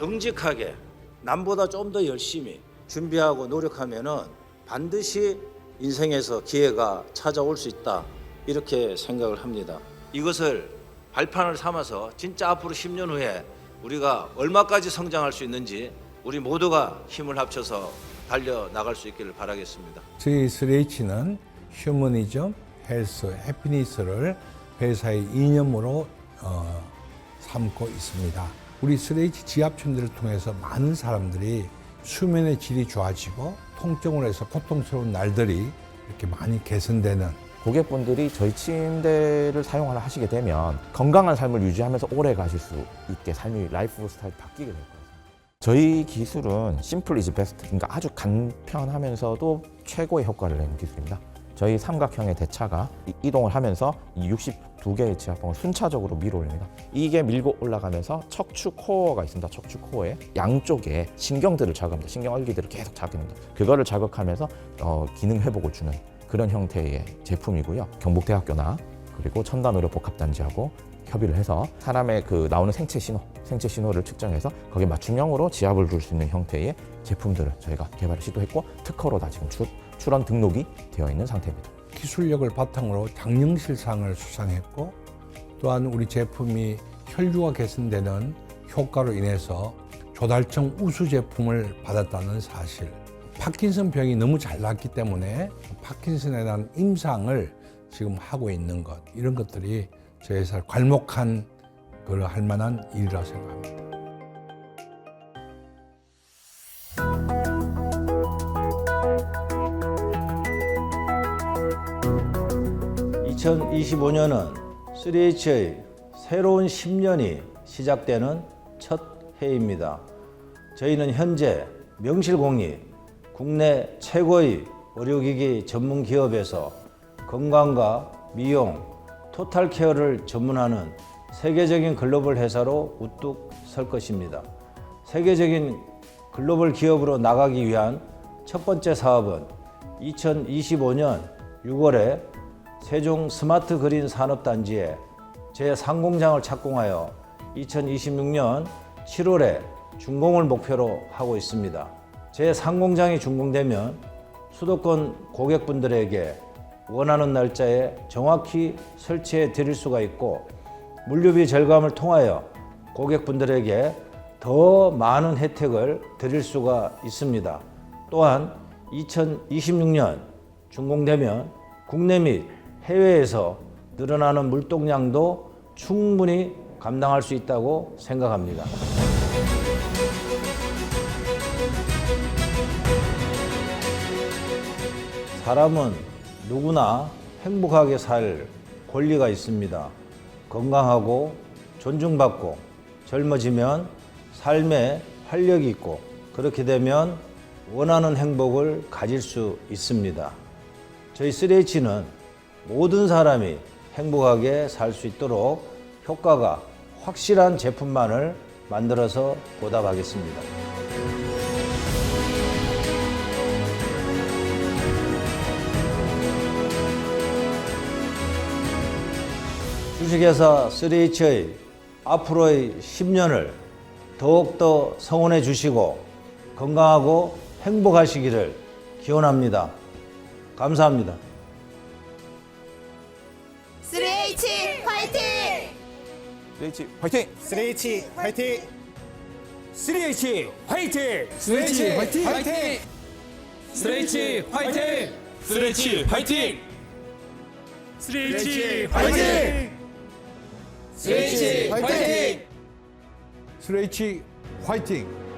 정직하게 남보다 좀 더 열심히 준비하고 노력하면은 반드시 인생에서 기회가 찾아올 수 있다 이렇게 생각을 합니다. 이것을 발판을 삼아서 진짜 앞으로 10년 후에 우리가 얼마까지 성장할 수 있는지 우리 모두가 힘을 합쳐서 달려 나갈 수 있기를 바라겠습니다. 저희 3H는 휴머니즘, 헬스, 해피니스를 회사의 이념으로 어, 삼고 있습니다. 우리 쓰레기 지압침대를 통해서 많은 사람들이 수면의 질이 좋아지고 통증을 해서 고통스러운 날들이 이렇게 많이 개선되는 고객분들이 저희 침대를 사용을 하시게 되면 건강한 삶을 유지하면서 오래 가실 수 있게 삶이 라이프 스타일이 바뀌게 될 거예요. 저희 기술은 심플 이즈 베스트, 그러니까 아주 간편하면서도 최고의 효과를 내는 기술입니다. 저희 삼각형의 대차가 이동을 하면서 60 두 개의 지압봉을 순차적으로 밀어 올립니다. 이게 밀고 올라가면서 척추 코어가 있습니다. 척추 코어의 양쪽에 신경들을 자극합니다. 신경알기들을 계속 자극합니다. 그거를 자극하면서 어, 기능 회복을 주는 그런 형태의 제품이고요. 경북대학교나 그리고 첨단의료 복합단지하고 협의를 해서 사람의 그 나오는 생체 신호, 생체 신호를 측정해서 거기에 맞춤형으로 지압을 줄 수 있는 형태의 제품들을 저희가 개발을 시도했고 특허로 다 지금 출, 출원 등록이 되어 있는 상태입니다. 기술력을 바탕으로 장영실상을 수상했고 또한 우리 제품이 혈류가 개선되는 효과로 인해서 조달청 우수 제품을 받았다는 사실. 파킨슨 병이 너무 잘 났기 때문에 파킨슨에 대한 임상을 지금 하고 있는 것 이런 것들이 저희 회사를 괄목한 그걸 할 만한 일이라고 생각합니다. (2025년은) 3H의 새로운 10년이 시작되는 첫 해입니다. 저희는 현재 명실공히 국내 최고의 의료기기 전문 기업에서 건강과 미용, 토탈 케어를 전문하는 세계적인 글로벌 회사로 우뚝 설 것입니다. 세계적인 글로벌 기업으로 나가기 위한 첫 번째 사업은 2025년 6월에 세종 스마트 그린 산업단지에 제3공장을 착공하여 2026년 7월에 준공을 목표로 하고 있습니다. 제3공장이 준공되면 수도권 고객분들에게 원하는 날짜에 정확히 설치해 드릴 수가 있고 물류비 절감을 통하여 고객분들에게 더 많은 혜택을 드릴 수가 있습니다. 또한 2026년 준공되면 국내 및 해외에서 늘어나는 물동량도 충분히 감당할 수 있다고 생각합니다. 사람은 누구나 행복하게 살 권리가 있습니다. 건강하고 존중받고 젊어지면 삶에 활력이 있고 그렇게 되면 원하는 행복을 가질 수 있습니다. 저희 3H는 모든 사람이 행복하게 살 수 있도록 효과가 확실한 제품만을 만들어서 보답하겠습니다. 주식회사 3H의 앞으로의 10년을 더욱더 성원해 주시고 건강하고 행복하시기를 기원합니다. 감사합니다. 3H 화이팅! 3H 화이팅! 3H 화이팅! 3H 화이팅! 화이팅! 3H 화이팅! 3H 화이팅! 3H 화이팅! 3H 화이팅! 3H 화이팅!